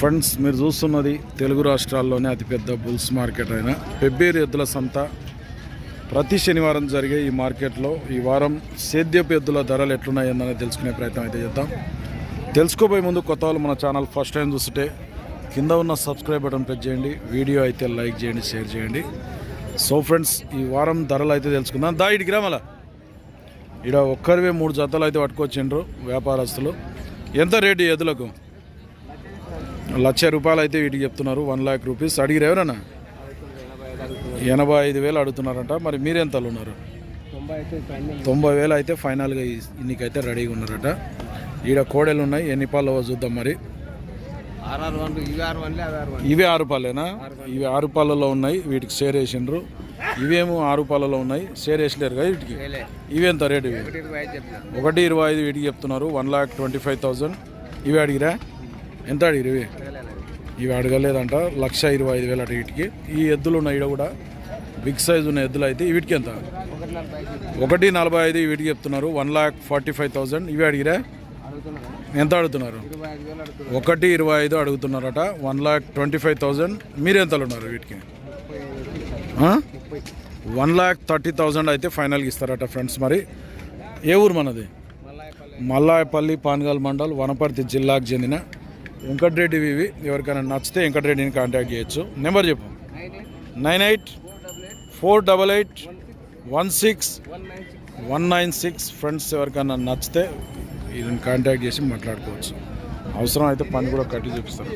Friends మీరు చూస్తున్నది తెలుగు రాష్ట్రాల్లోనే అతిపెద్ద బుల్స్ మార్కెట్ అయిన పెబ్బేరు ఎద్దుల సంత. ప్రతి శనివారం జరిగే ఈ మార్కెట్లో ఈ వారం సేద్యపు ఎద్దుల ధరలు ఎట్లున్నాయని తెలుసుకునే ప్రయత్నం అయితే చేద్దాం. తెలుసుకోబోయే ముందు కొత్త వాళ్ళు మన ఛానల్ ఫస్ట్ టైం చూస్తుంటే కింద ఉన్న సబ్స్క్రైబ్ బటన్ ప్రెస్ చేయండి వీడియో అయితే లైక్ చేయండి షేర్ చేయండి. సో ఫ్రెండ్స్ ఈ వారం ధరలు అయితే తెలుసుకుందాం. దా ఇటుకి గ్రామాల. ఇక్కడ ఒక్కరివే మూడు జతలు అయితే పట్టుకొచ్చిండ్రు వ్యాపారస్తులు. ఎంత రేటు ఎద్దులకు? లక్ష రూపాయలు అయితే వీటికి చెప్తున్నారు. One lakh rupees. అడిగిరు ఎవరన్నా? ఎనభై ఐదు వేలు అడుగుతున్నారంట. మరి మీరెంతలు ఉన్నారు? తొంభై వేలు అయితే ఫైనల్గా ఇన్నికైతే రెడీగా ఉన్నారట. ఈడ కోడెలు ఉన్నాయి. ఎన్ని పాలు చూద్దాం మరి? ఇవి ఆరు ఇవి ఆరు పాలేనా? ఇవి ఆరు పాలలో ఉన్నాయి. వీటికి షేర్ వేసిండ్రు. ఇవేమో ఆరు పాలలో ఉన్నాయి. షేర్ వేసలేరు కదా వీటికి? ఇవేంత రేటు ఇవి? ఒకటి ఇరవై ఐదు ఒకటి ఇరవై ఐదు వీటికి చెప్తున్నారు. One lakh twenty five thousand ఇవి అడిగిరా? ఎంత అడిగిరివి ఇవి ఇవి అడగలేదంట లక్ష ఇరవై ఐదు వేలు అటు వీటికి. ఈ ఎద్దులు ఉన్నాయి ఈడ కూడా. బిగ్ సైజ్ ఉన్న ఎద్దులు అయితే వీటికి ఎంత? ఒకటి నలభై ఐదు వీటికి చెప్తున్నారు. One lakh forty five thousand ఇవి అడిగిరా? ఎంత అడుగుతున్నారు? ఒకటి ఇరవై ఐదు అడుగుతున్నారట. One lakh twenty five thousand మీరు ఎంతలు ఉన్నారు వీటికి? వన్ ల్యాక్ థర్టీ థౌజండ్ అయితే ఫైనల్గా ఇస్తారట ఫ్రెండ్స్ మరి. ఏ ఊరు మనది? మల్లాయపల్లి. మల్లాయపల్లి పాన్గల్ మండల్ వనపర్తి జిల్లాకు చెందిన వెంకటరెడ్డి ఇవి ఎవరికైనా నచ్చితే వెంకటరెడ్డిని కాంటాక్ట్ చేయొచ్చు. నెంబర్ చెప్పు. Nine eight four double eight one six one nine six. Friends ఎవరికైనా నచ్చితే వీళ్ళని కాంటాక్ట్ చేసి మాట్లాడుకోవచ్చు. అవసరం అయితే పని కూడా కట్టి చూపిస్తారు